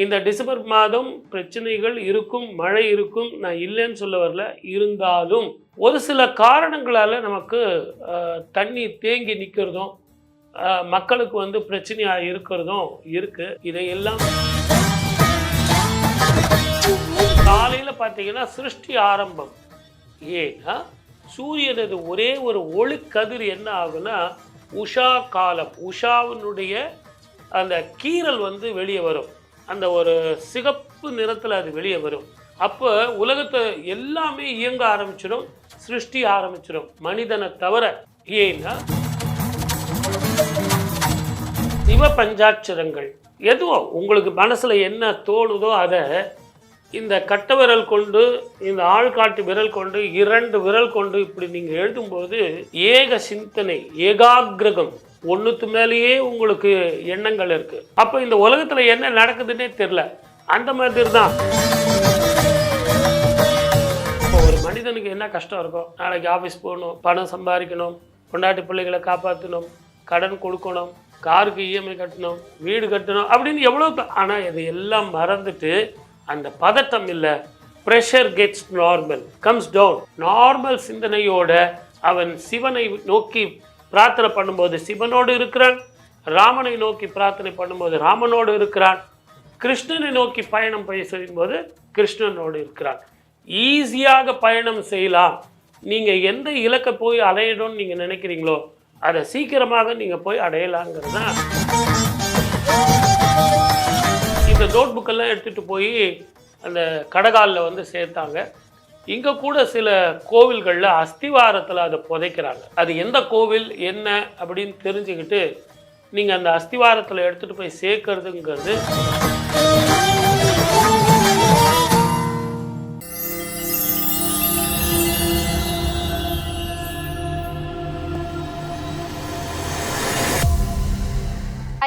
இந்த டிசம்பர் மாதம் பிரச்சனைகள் இருக்கும் மழை இருக்கும் நான் இல்லைன்னு சொல்ல வரல. இருந்தாலும் ஒரு சில காரணங்களால் நமக்கு தண்ணி தேங்கி நிற்கிறதும் மக்களுக்கு வந்து பிரச்சனையாக இருக்கிறதும் இருக்குது இதையெல்லாம் காலையில் பார்த்தீங்கன்னா சிருஷ்டி ஆரம்பம். ஏன்னா சூரியனது ஒரே ஒரு ஒளிக்கதிர் என்ன ஆகுன்னா உஷா காலம். உஷாவினுடைய அந்த கீறல் வந்து வெளியே வரும். அந்த ஒரு சிகப்பு நிறத்தில் அது வெளியே வரும். அப்போ உலகத்தை எல்லாமே இயங்க ஆரம்பிச்சிடும் சிருஷ்டி ஆரம்பிச்சிடும். மனிதனை தவிர ஏன்னா சிவ பஞ்சாட்சரங்கள். எதுவோ உங்களுக்கு மனசில் என்ன தோணுதோ அதை இந்த கட்ட விரல் கொண்டு இந்த ஆள்காட்டு விரல் கொண்டு இரண்டு விரல் கொண்டு இப்படி நீங்கள் எழுதும்போது ஏக சிந்தனை ஏகாகிரகம் ஒன்றுத்து மேலேயே உங்களுக்கு எண்ணங்கள் இருக்கு. அப்போ இந்த உலகத்தில் என்ன நடக்குதுன்னே தெரில அந்த மாதிரி தான். இப்போ ஒரு மனிதனுக்கு என்ன கஷ்டம் இருக்கும் நாளைக்கு ஆஃபீஸ் போகணும் பணம் சம்பாதிக்கணும் பொண்டாட்டி பிள்ளைகளை காப்பாற்றணும் கடன் கொடுக்கணும் காருக்கு இஎம்ஐ கட்டணும் வீடு கட்டணும் அப்படின்னு எவ்வளோ ஆனால் இது எல்லாம் மறந்துட்டு அந்த பதட்டம் இல்லை. Pressure gets normal comes down normal சிந்தனையோட அவன் சிவனை நோக்கி பிரார்த்தனை பண்ணும்போது சிவனோடு இருக்கிறான். ராமனை நோக்கி பிரார்த்தனை பண்ணும்போது ராமனோடு இருக்கிறான். கிருஷ்ணனை நோக்கி பயணம் போய் செய்யும்போது கிருஷ்ணனோடு இருக்கிறான். ஈஸியாக பயணம் செய்யலாம். நீங்கள் எந்த இலக்கை போய் அடையணும்னு நீங்கள் நினைக்கிறீங்களோ அதை சீக்கிரமாக நீங்கள் போய் அடையலாங்கிறது தான் இந்த நோட் புக்கெல்லாம் எடுத்துகிட்டு போய் அந்த கடகாலில் வந்து சேர்த்தாங்க. இங்கே கூட சில கோவில்களில் அஸ்திவாரத்தில் அதை புதைக்கிறாங்க. அது எந்த கோவில் என்ன அப்படின்னு தெரிஞ்சுக்கிட்டு நீங்கள் அந்த அஸ்திவாரத்தில் எடுத்துகிட்டு போய் சேர்க்கறதுங்கிறது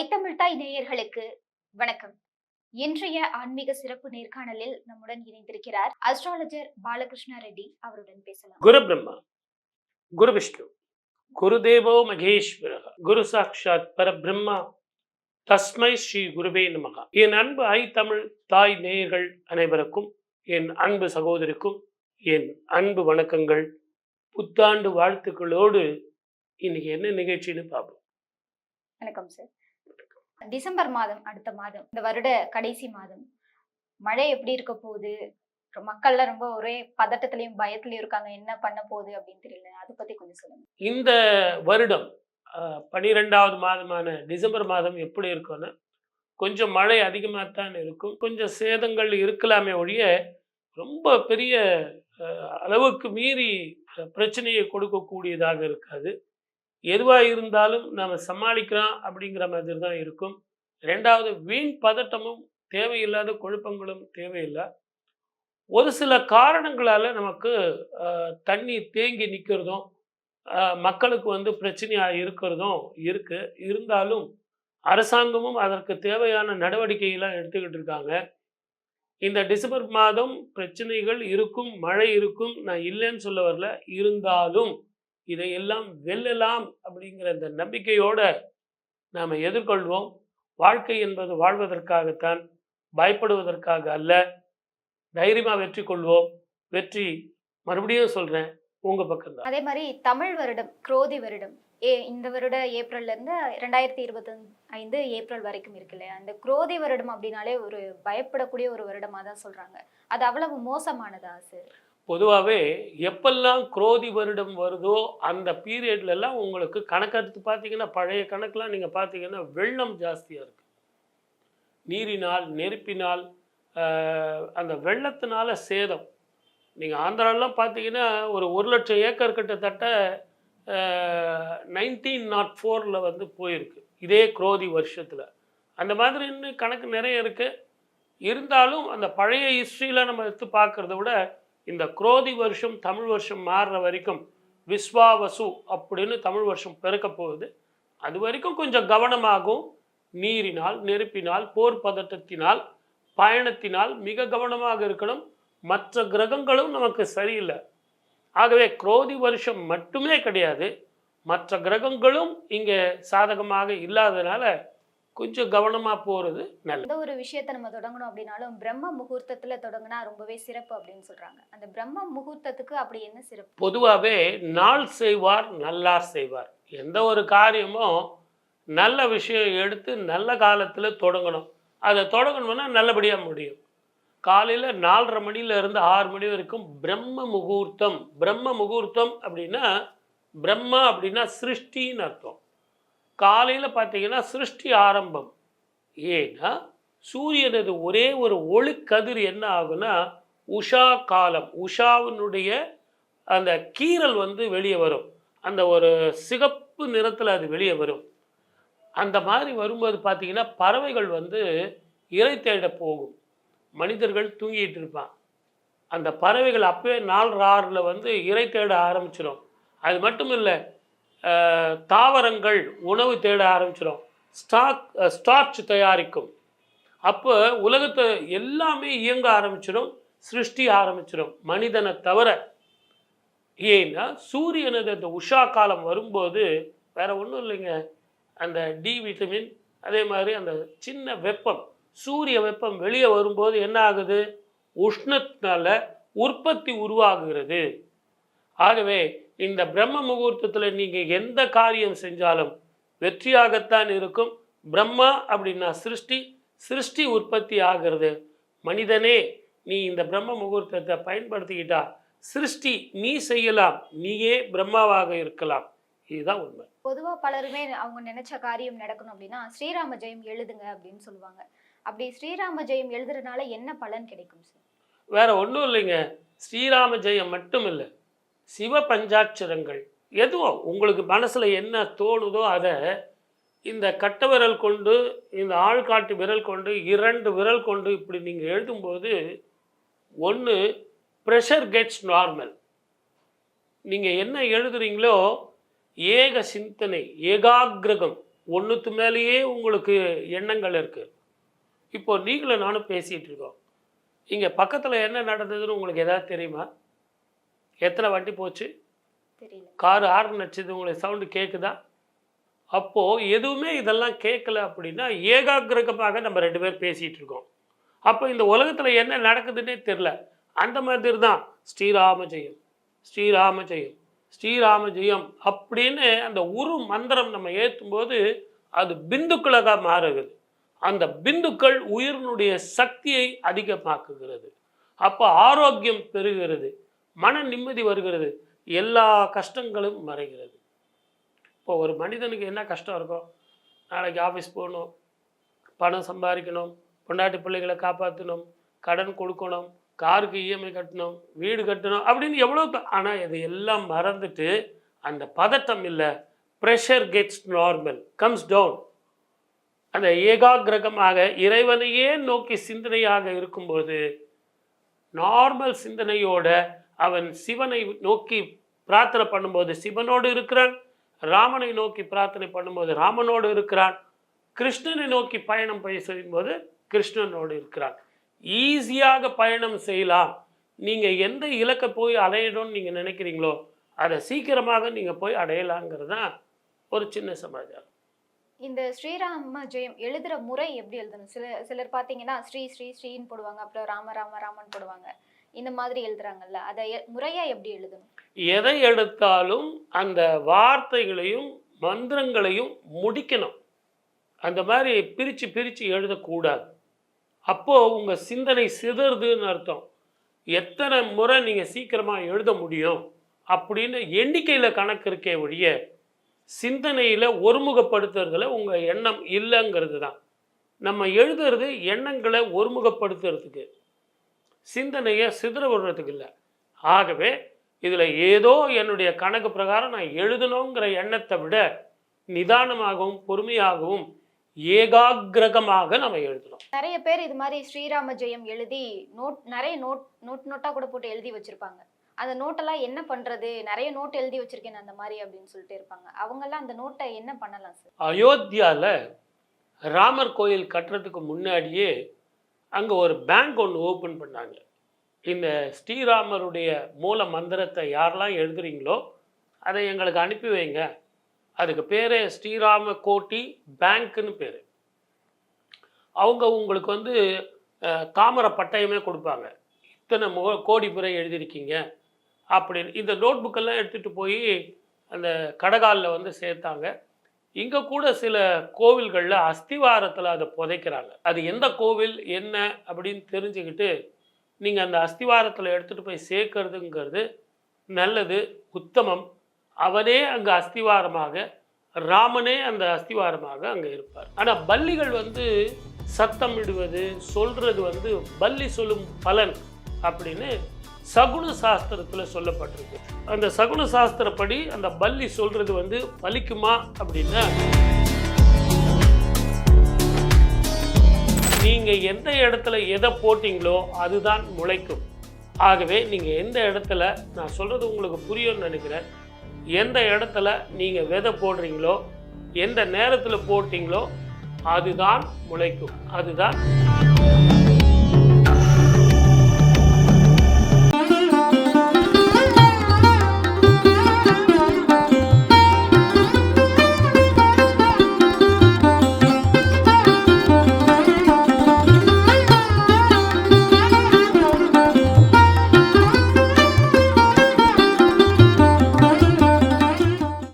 ஐத்தமிழ்தாய் நேயர்களுக்கு வணக்கம். இன்றைய ஆன்மீக சிறப்பு நேர்காணலில் நம்முடன் இணைந்திருக்கிறார் அஸ்ட்ராலஜர் பாலகிருஷ்ண ரெட்டி அவருடன் பேசலாம். குரு பிரம்மா குரு விஷ்ணு குருதேவோ மகேஸ்வர குரு சாட்சாத் பரபிரம்மா தஸ்மை ஸ்ரீ குருவே நமகா. என் அன்பு ஐ தமிழ் தாய் நேயர்கள் அனைவருக்கும் என் அன்பு சகோதரிக்கும் என் அன்பு வணக்கங்கள். புத்தாண்டு வாழ்த்துக்களோடு இன்னைக்கு என்ன நிகழ்ச்சின்னு பார்ப்போம். வணக்கம் சார் டிசம்பர் மாதம் அடுத்த மாதம் இந்த வருட கடைசி மாதம் மழை எப்படி இருக்க போகுது? மக்கள்லாம் ரொம்ப ஒரே பதட்டத்திலையும் பயத்திலையும் இருக்காங்க. என்ன பண்ண போகுது அப்படின்னு தெரியல. அதை பத்தி கொஞ்சம் சொல்லுங்க. இந்த வருடம் பனிரெண்டாவது மாதமான டிசம்பர் மாதம் எப்படி இருக்கும்னா கொஞ்சம் மழை அதிகமாக தான் இருக்கும். கொஞ்சம் சேதங்கள் இருக்கலாமே ஒழிய ரொம்ப பெரிய அளவுக்கு மீறி பிரச்சனையை கொடுக்கக்கூடியதாக இருக்காது. எதுவாக இருந்தாலும் நம்ம சமாளிக்கிறோம் அப்படிங்கிற மாதிரி தான் இருக்கும். ரெண்டாவது வீண் பதட்டமும் தேவையில்லாத குழப்பங்களும் தேவையில்லை. ஒரு சில காரணங்களால் நமக்கு தண்ணி தேங்கி நிற்கிறதும் மக்களுக்கு வந்து பிரச்சனையாக இருக்கிறதும் இருக்குது இருந்தாலும் அரசாங்கமும் அதற்கு தேவையான நடவடிக்கையெல்லாம் எடுத்துக்கிட்டு இருக்காங்க. இந்த டிசம்பர் மாதம் பிரச்சனைகள் இருக்கும் மழை இருக்கும் நான் இல்லைன்னு சொல்ல வரல. இருந்தாலும் இதையெல்லாம் வெல்லலாம் அப்படிங்கிற அந்த நம்பிக்கையோட நாம் எதிர்கொள்வோம். வாழ்க்கை என்பது வாழ்வதற்காகத்தான் பயப்படுவதற்காக அல்ல. தைரியமாக வெற்றி கொள்வோம். வெற்றி மறுபடியும் சொல்கிறேன் உங்கள் பக்கம்தான். அதே மாதிரி தமிழ் வருடம் குரோதி வருடம் ஏ இந்த வருட ஏப்ரல்ல இருந்து ரெண்டாயிரத்தி இருபத்தி ஐந்து ஏப்ரல் வரைக்கும் இருக்கு இல்லையா? அந்த குரோதி வருடம் அப்படின்னாலே ஒரு பயப்படக்கூடிய ஒரு வருடமாக தான் சொல்கிறாங்க அது அவ்வளவு மோசமானதா சார்? பொதுவாகவே எப்பெல்லாம் குரோதி வருடம் வருதோ அந்த பீரியட்லலாம் உங்களுக்கு கணக்கெடுத்து பார்த்தீங்கன்னா பழைய கணக்கெலாம் நீங்கள் பார்த்தீங்கன்னா வெள்ளம் ஜாஸ்தியாக இருக்குது நீரினால் நெருப்பினால் அந்த வெள்ளத்தினால சேதம். நீங்கள் ஆந்திராலாம் பார்த்தீங்கன்னா ஒரு ஒரு லட்சம் ஏக்கர் கிட்டத்தட்ட நைன்டீன் நாட் ஃபோரில் வந்து போயிருக்கு. இதே குரோதி வருஷத்தில். அந்த மாதிரி இன்னும் கணக்கு நிறைய இருக்குது இருந்தாலும் அந்த பழைய ஹிஸ்ட்ரியில் நம்ம எடுத்து பார்க்குறத விட இந்த குரோதி வருஷம் தமிழ் வருஷம் மாறுற வரைக்கும் விஸ்வாவசு அப்படின்னு தமிழ் வருஷம் பிறக்க போகுது. அது வரைக்கும் கொஞ்சம் கவனமாகும் நீரினால் நெருப்பினால் போர் பதட்டத்தினால் பயணத்தினால் மிக கவனமாக இருக்கணும். மற்ற கிரகங்களும் நமக்கு சரியில்லை. ஆகவே குரோதி வருஷம் மட்டுமே கிடையாது. மற்ற கிரகங்களும் இங்கே சாதகமாக இல்லாததுனால கொஞ்சம் கவனமாக போகிறது நல்லது. எந்த ஒரு விஷயத்தை நம்ம தொடங்கணும் அப்படின்னாலும் பிரம்ம முகூர்த்தத்துல தொடங்கினா ரொம்பவே சிறப்பு அப்படின்னு சொல்றாங்க. அந்த பிரம்ம முகூர்த்தத்துக்கு அப்படி என்ன சிறப்பு? பொதுவாகவே நாள் செய்வார் நல்லார் செய்வார். எந்த ஒரு காரியமும் நல்ல விஷயம் எடுத்து நல்ல காலத்தில் தொடங்கணும். அதை தொடங்கணும்னா நல்லபடியாக முடியும். காலையில் நாலரை மணில இருந்து ஆறு மணி வரைக்கும் பிரம்ம முகூர்த்தம். பிரம்ம முகூர்த்தம் அப்படின்னா பிரம்மா அப்படின்னா சிருஷ்டின்னு அர்த்தம். காலையில் பார்த்தீங்கன்னா சிருஷ்டி ஆரம்பம். ஏன்னா சூரியனது ஒரே ஒரு ஒளிக்கதிர் என்ன ஆகுனா உஷா காலம். உஷாவினுடைய அந்த கீறல் வந்து வெளியே வரும். அந்த ஒரு சிகப்பு நிறத்தில் அது வெளியே வரும். அந்த மாதிரி வரும்போது பார்த்தீங்கன்னா பறவைகள் வந்து இறை தேட போகும். மனிதர்கள் தூங்கிட்டு இருப்பான் அந்த பறவைகள் அப்போயே நாலு ஆறில் வந்து இறை தேட ஆரம்பிச்சிடும் அது மட்டும் இல்லை தாவரங்கள் உணவு தேட ஆரம்பிச்சிடும் ஸ்டாக் ஸ்டார்ச் தயாரிக்கும். அப்போ உலகத்தை எல்லாமே இயங்க ஆரம்பிச்சிடும் சிருஷ்டி ஆரம்பிச்சிடும் மனிதனை தவிர. ஏன்னா சூரியனது அந்த உஷா காலம் வரும்போது வேற ஒன்றும் இல்லைங்க. அந்த டி விட்டமின் அதே மாதிரி அந்த சின்ன வெப்பம் சூரிய வெப்பம் வெளியே வரும்போது என்ன ஆகுது? உஷ்ணத்தினால உற்பத்தி உருவாகுகிறது. ஆகவே இந்த பிரம்ம முகூர்த்தத்தில் நீங்கள் எந்த காரியம் செஞ்சாலும் வெற்றியாகத்தான் இருக்கும். பிரம்மா அப்படின்னா சிருஷ்டி சிருஷ்டி உற்பத்தி ஆகிறது. மனிதனே நீ இந்த பிரம்ம முகூர்த்தத்தை பயன்படுத்திக்கிட்டா சிருஷ்டி நீ செய்யலாம் நீயே பிரம்மாவாக இருக்கலாம். இதுதான் உண்மை. பொதுவா பலருமே அவங்க நினைச்ச காரியம் நடக்கணும் அப்படின்னா ஸ்ரீராம ஜெயம் எழுதுங்க அப்படின்னு சொல்லுவாங்க. அப்படி ஸ்ரீராம ஜெயம் எழுதுறதுனால என்ன பலன் கிடைக்கும் சார்? வேற ஒன்றும் இல்லைங்க. ஸ்ரீராம ஜெயம் மட்டும் இல்லை. சிவ பஞ்சாட்சரங்கள் எதுவோ உங்களுக்கு மனசில் என்ன தோணுதோ அதை இந்த கட்ட விரல் கொண்டு இந்த ஆள்காட்டு விரல் கொண்டு இரண்டு விரல் கொண்டு இப்படி நீங்கள் எழுதும்போது ஒன்று ப்ரெஷர் கெட்ஸ் நார்மல் நீங்கள் என்ன எழுதுறீங்களோ ஏக சிந்தனை ஏகாகிரகம் ஒன்றுத்து மேலேயே உங்களுக்கு எண்ணங்கள் இருக்குது இப்போ நீங்களும் நானும் பேசிகிட்டு இருக்கோம். இங்கே பக்கத்தில் என்ன நடந்ததுன்னு உங்களுக்கு எதாவது தெரியுமா? எத்தனை வண்டி போச்சு? கார் ஆர்ன் அடிச்சது உங்களுக்கு சவுண்டு கேட்குதா அப்போது எதுவுமே இதெல்லாம் கேட்கல அப்படின்னா ஏகாகிரகமாக நம்ம ரெண்டு பேர் பேசிகிட்டு இருக்கோம். அப்போ இந்த உலகத்தில் என்ன நடக்குதுன்னே தெரில அந்த மாதிரி தான் ஸ்ரீராம ஜெயம் ஸ்ரீராம ஜெயம் ஸ்ரீராம ஜெயம் அப்படின்னு அந்த உரு மந்திரம் நம்ம ஏற்றும்போது அது பிந்துக்களாக மாறுகிறது. அந்த பிந்துக்கள் உயிரினுடைய சக்தியை அதிகமாக்குகிறது. அப்போ ஆரோக்கியம் பெறுகிறது மன நிம்மதி வருகிறது. எல்லா கஷ்டங்களும் மறைகிறது. இப்போ ஒரு மனிதனுக்கு என்ன கஷ்டம் இருக்கும் நாளைக்கு ஆஃபீஸ் போகணும் பணம் சம்பாதிக்கணும் பொண்டாட்டி பிள்ளைகளை காப்பாற்றணும் கடன் கொடுக்கணும் காருக்கு இஎம்ஐ கட்டணும் வீடு கட்டணும் அப்படின்னு எவ்வளோ ஆனால் இது எல்லாம் மறந்துட்டு அந்த பதட்டம் இல்லை. Pressure gets normal comes down அந்த ஏகாகிரகமாக இறைவனையே நோக்கி சிந்தனையாக இருக்கும்போது நார்மல் சிந்தனையோட அவன் சிவனை நோக்கி பிரார்த்தனை பண்ணும்போது சிவனோடு இருக்கிறான் ராமனை நோக்கி பிரார்த்தனை பண்ணும்போது ராமனோடு இருக்கிறான் கிருஷ்ணனை நோக்கி பயணம் போய் செய்யும்போது கிருஷ்ணனோடு இருக்கிறான். ஈஸியாக பயணம் செய்யலாம். நீங்கள் எந்த இலக்கை போய் அடையணும்னு நீங்கள் நினைக்கிறீங்களோ அதை சீக்கிரமாக நீங்கள் போய் அடையலாங்கிறது தான் ஒரு சின்ன சமாச்சாரம். இந்த ஸ்ரீராம ஜெயம் எழுதுற முறை எப்படி எழுதணும்? சில சிலர் பார்த்தீங்கன்னா ஸ்ரீ ஸ்ரீ ஸ்ரீன்னு போடுவாங்க அப்புறம் ராம ராம ராமன் போடுவாங்க. இந்த மாதிரி எழுதுறாங்கல்ல அதை எ- முறையா எப்படி எழுதணும்? எதை எடுத்தாலும் அந்த வார்த்தைகளையும் மந்திரங்களையும் முடிக்கணும். அந்த மாதிரி பிரித்து பிரித்து எழுதக்கூடாது. அப்போது உங்கள் சிந்தனை சிதறுதுன்னு அர்த்தம். எத்தனை முறை நீங்கள் சீக்கிரமாக எழுத முடியும் அப்படின்னு எண்ணிக்கையில் கணக்கு இருக்கே ஒழிய சிந்தனையில் ஒருமுகப்படுத்துறதுல உங்கள் எண்ணம் இல்லைங்கிறது தான். நம்ம எழுதுறது எண்ணங்களை ஒருமுகப்படுத்துறதுக்கு. சிந்தனையை சிதற விடுறதுக்கு இல்லை. ஆகவே இதில் ஏதோ என்னுடைய கணக்கு பிரகாரம் நான் எழுதணுங்கிற எண்ணத்தை விட நிதானமாகவும் பொறுமையாகவும் ஏகாகிரகமாக நம்ம எழுதணும். நிறைய பேர் இது மாதிரி ஸ்ரீராம ஜெயம் எழுதி நோட் நிறைய நோட் நோட் நோட்டா கூட போட்டு எழுதி வச்சிருப்பாங்க. அந்த நோட்டெல்லாம் என்ன பண்றது? நிறைய நோட் எழுதி வச்சிருக்கேன் அந்த மாதிரி அப்படின்னு சொல்லிட்டு இருப்பாங்க. அவங்கெல்லாம் அந்த நோட்டை என்ன பண்ணலாம் சார்? அயோத்தியாவில் ராமர் கோயில் கட்டுறதுக்கு முன்னாடியே அங்கே ஒரு பேங்க் ஒன்று ஓப்பன் பண்ணாங்க. இந்த ஸ்ரீராமருடைய மூல மந்திரத்தை யாரெல்லாம் எழுதுறீங்களோ அதை எங்களுக்கு அனுப்பி வைங்க. அதுக்கு பேர் ஸ்ரீராம கோட்டி பேங்க்குன்னு பேர். அவங்க உங்களுக்கு வந்து தாமர தாமரை பட்டயமே கொடுப்பாங்க. இத்தனை முக கோடி முறை எழுதியிருக்கீங்க அப்படின்னு. இந்த நோட் புக்கெல்லாம் எடுத்துகிட்டு போய் அந்த கடகாலில் வந்து சேர்த்தாங்க. இங்கே கூட சில கோவில்களில் அஸ்திவாரத்தில் அதை புதைக்கிறாங்க. அது எந்த கோவில் என்ன அப்படின்னு தெரிஞ்சுக்கிட்டு நீங்கள் அந்த அஸ்திவாரத்தில் எடுத்துகிட்டு போய் சேர்க்கறதுங்கிறது நல்லது உத்தமம். அவனே அங்கே அஸ்திவாரமாக ராமனே அந்த அஸ்திவாரமாக அங்கே இருப்பார். ஆனால் பள்ளிகள் வந்து சத்தம் இடுவது சொல்கிறது வந்து பள்ளி சொல்லும் பலன் அப்படின்னு சகுன சாஸ்திரத்தில் சொல்லப்பட்டிருக்கு. அந்த சகுன சாஸ்திரப்படி அந்த பல்லி சொல்றது வந்து பலிக்குமா அப்படின்னா நீங்கள் எந்த இடத்துல எதை போட்டிங்களோ அதுதான் முளைக்கும். ஆகவே நீங்கள் எந்த இடத்துல நான் சொல்கிறது உங்களுக்கு புரியும்னு நினைக்கிறேன். எந்த இடத்துல நீங்கள் விதை போடுறீங்களோ எந்த நேரத்தில் போட்டிங்களோ அதுதான் முளைக்கும். அதுதான்